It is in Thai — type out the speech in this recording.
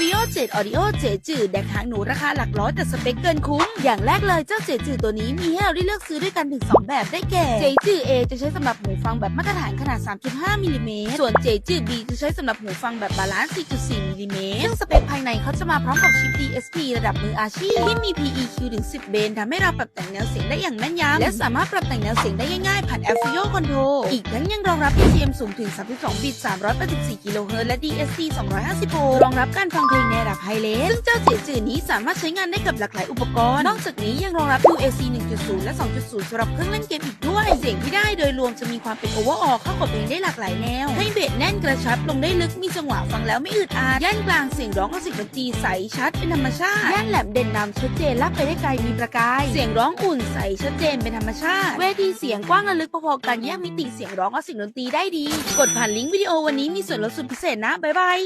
ฟิโอเจ็ดออดิโอเจจืดแดกหางหนูราคาหลักร้อยแต่สเปคเกินคุ้ม อย่างแรกเลยเจ้าเจจืดตัวนี้มีให้เราได้เลือกซื้อด้วยกันถึง 2 แบบได้แก่เจจืด A จะใช้สำหรับหูฟังแบบมาตรฐานขนาด 3.5มิลลิเมตรส่วนเจจืด B จะใช้สำหรับหูฟังแบบบาลานซ์ 4.4มิลลิเมตรซึ่งสเปคภายในเขาจะมาพร้อมกับชิป DSP ระดับมืออาชีพที่มี PEQ ถึง 10 เบนทำให้เราปรับแต่งแนวเสียงได้อย่างแม่นยำและสามารถปรับแต่งแนวเสียงได้ง่ายๆผ่าน a f i o Control อีกทั้งยังรองรับ PCM สูงถึง 32 บิต 384 กิโลเฮิรตซ์และ DSP 250โวลต์รองรับการฟังเพลงในระดับไฮเลสซึ่งเจ้าเสียงจืดนี้สามารถใช้งานได้กับหลากหลายอุปกรณ์ นอกจากนี้ยังรองรับ UAC 1.0 และ 2.0สำหรับเครื่องเล่นเกมอีกด้วย เสียงที่ได้โดยรวมจะมีความเป็น overall เข้ากับเพลงได้หลากหลายแนว ให้เบสแน่นกระชับลงได้ลึกมีจังหวะฟังแล้วไม่อึดอัดย่านกลางเสียงร้องกับเสียงดนตรีใสชัดเป็นธรรมชาติย่านแหลมเด่นดำชัดเจนรับไปได้ไกลมีประกาย เสียงร้องอุ่นใสชัดเจนเป็นธรรมชาติ เวทีเสียงกว้างและลึกพอๆกันแยกมิติเสียงร้องกับเสียงดนตรีได้ดี กดผ่านลิงก์วิดีโอวันนี้มีส่วนลดสุดพิเศษนะบ๊ายบาย